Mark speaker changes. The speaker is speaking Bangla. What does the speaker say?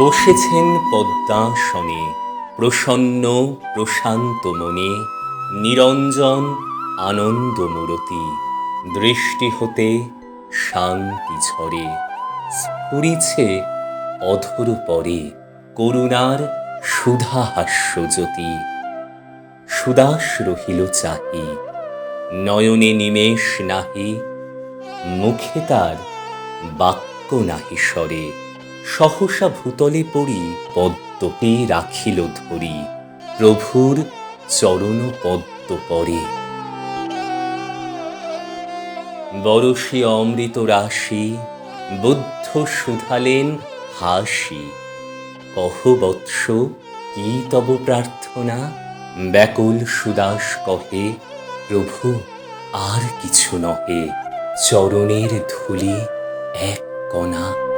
Speaker 1: বসেছেন পদ্মাসনে, প্রসন্ন, প্রশান্ত মনে, নিরঞ্জন, আনন্দমূরতি, দৃষ্টি হতে শান্তি ঝরে। স্ফুরিছে অধর পরে করুণার সুধা হাস্যজ্যোতি সুদাস রহিল চাহি, নয়নে নিমেষ নাহি, মুখে তার বাক্য নাহি স্বরে সহসা ভূতলে পড়ি, পদ্মকে রাখিল ধরি। প্রভুর চরণ পদ্ম পরে। বরশি অমৃত রাশি, বুদ্ধ শুধালেন হাসি। কহ বৎস, কি তব প্রার্থনা? ব্যাকুল সুদাস কহে, প্রভু, আর কিছু নহে। চরণের ধুলি এক কণা।